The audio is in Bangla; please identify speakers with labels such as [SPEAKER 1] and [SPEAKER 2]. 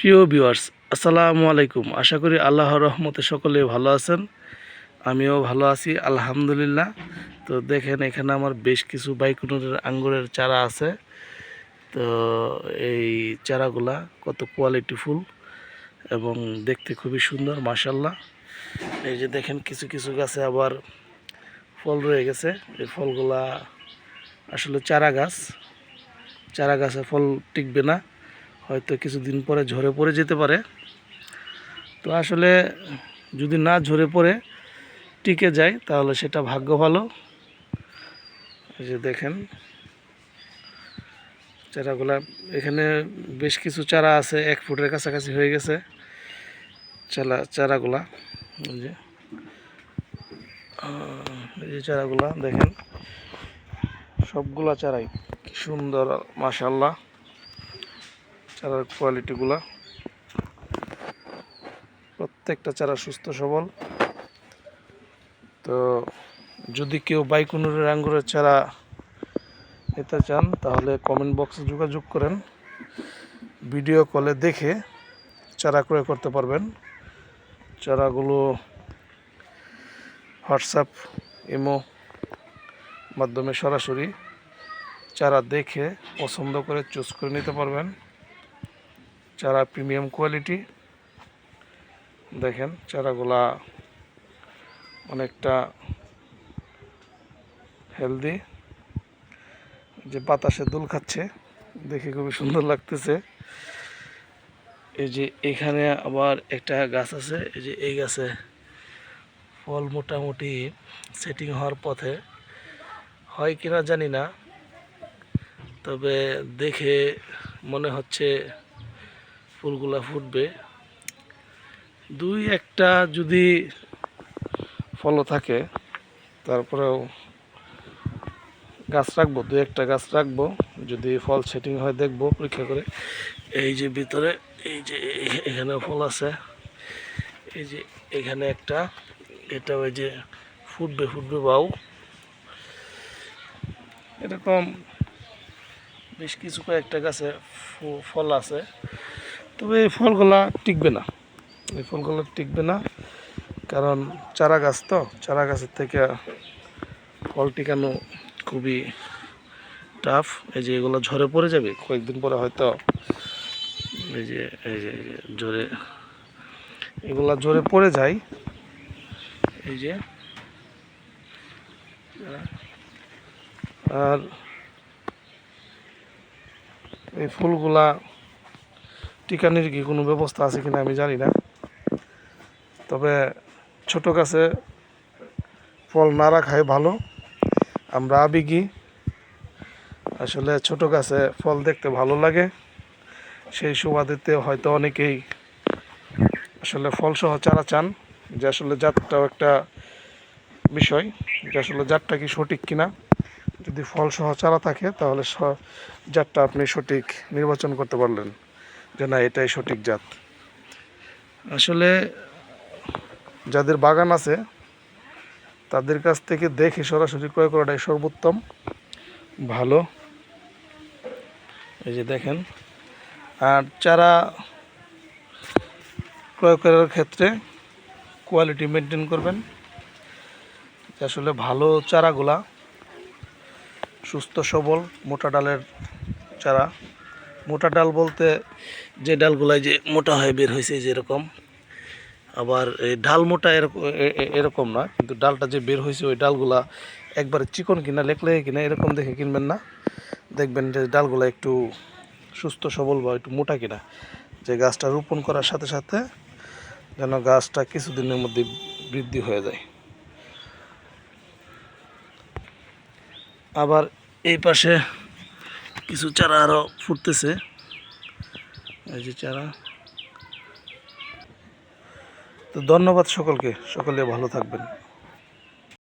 [SPEAKER 1] প্রিয় ভিউয়ার্স, আসসালামু আলাইকুম। আশা করি আল্লাহর রহমতে সকলে ভালো আছেন। আমিও ভালো আছি, আলহামদুলিল্লাহ। তো দেখেন, এখানে আমার বেশ কিছু বাইকুনুরের আঙ্গুরের চারা আছে। তো এই চারাগুলা কত কোয়ালিটিফুল এবং দেখতে খুবই সুন্দর মাসাল্লাহ এই যে দেখেন, কিছু কিছু গাছে আবার ফল রয়ে গেছে। এই ফলগুলা আসলে চারা গাছ। চারা গাছে ফল টিকবে না। হয়তো কিছুদিন পরে ঝরে পড়ে যেতে পারে। তো আসলে যদি না ঝরে পড়ে, টিকে যায়, তাহলে সেটা ভাগ্য ভালো। যে দেখেন, চারাগুলা, এখানে বেশ কিছু চারা আছে, এক ফুটের কাছাকাছি হয়ে গেছে চারা চারাগুলা। যে এই চারাগুলা, দেখেন, সবগুলা চারাই কি সুন্দর মাশাল্লাহ চারার কোয়ালিটিগুলা প্রত্যেকটা চারা সুস্থ সবল। তো যদি কেউ বাইকুনুরের আঙ্গুরের চারা নিতে চান, তাহলে কমেন্ট বক্সে যোগাযোগ করেন। ভিডিও কলে দেখে চারা ক্রয় করতে পারবেন। চারাগুলো হোয়াটসঅ্যাপ ইমো মাধ্যমে সরাসরি চারা দেখে, পছন্দ করে চুজ করে নিতে পারবেন। চারা প্রিমিয়াম কোয়ালিটি। দেখেন চারাগুলা অনেকটা হেলদি। যে বাতাসে দোল খাচ্ছে, দেখে খুবই সুন্দর লাগতেছে। এই যে এখানে আবার একটা গাছ আছে, এই যে এই গাছে ফল মোটামুটি সেটিং হওয়ার পথে হয় কিনা জানি না, তবে দেখে মনে হচ্ছে ফুলগুলা ফুটবে। দুই একটা যদি ফলও থাকে, তারপরেও গাছ রাখব, দুই একটা গাছ রাখব, যদি ফল সেটিং হয় দেখব পরীক্ষা করে। এই যে ভিতরে, এই যে এখানে ফল আছে, এই যে এখানে একটা, এটা ওই যে ফুটবে ফুটবে বাউ। এরকম বেশ কিছু কয়েকটা গাছে ফল আছে। তবে এই ফলগুলা টিকবে না। এই ফলগুলো টিকবে না, কারণ চারা গাছ তো, চারা গাছের থেকে ফল টিকানো খুবই টাফ এই যে এগুলো ঝরে পড়ে যাবে, কয়েকদিন পরে হয়তো এই যে এই যে ঝরে, এগুলা ঝরে পড়ে যায়। এই যে, আর এই ফুলগুলা টিকানির কি কোনো ব্যবস্থা আছে কিনা আমি জানি না। তবে ছোট গাছে ফল না রাখাই ভালো। আমরা আবেগী। আসলে ছোট গাছে ফল দেখতে ভালো লাগে। সেই সুবাদেতে হয়তো অনেকেই আসলে ফলসহ চারা চান, যে আসলে জাতটাও একটা বিষয়, যে আসলে জাতটা কি সঠিক কিনা। যদি ফলসহ চারা থাকে, তাহলে জাতটা আপনি সঠিক নির্বাচন করতে পারলেন। যে না এটাই সঠিক জাত। আসলে যাদের বাগান আছে তাদের কাছ থেকে দেখে সরাসরি ক্রয় করাটাই সর্বোত্তম। ভালো। এই যে দেখেন আর চারা ক্রয় করার ক্ষেত্রে কোয়ালিটি মেনটেন করবেন। আসলে ভালো চারাগুলা সুস্থ সবল মোটা ডালের চারা। মোটা ডাল বলতে যে ডালগুলাই যে মোটা হয়ে বের হয়েছে যেরকম আবার এই ডাল মোটা এরকম এরকম না, কিন্তু ডালটা যে বের হয়েছে ওই ডালগুলা একবারে চিকন কিনা লেকলে কিনা, এরকম দেখে কিনবেন না। দেখবেন যে ডালগুলা একটু সুস্থ, সবল বা একটু মোটা কিনা। যে গাছটা রোপণ করার সাথে সাথে যেন গাছটা কিছুদিনের মধ্যে বৃদ্ধি হয়ে যায়। আবার এই পাশে কিছু চারা আরও ফুটতেছে। এই যে চারা। তো ধন্যবাদ সকলকে। সকলে ভালো থাকবেন।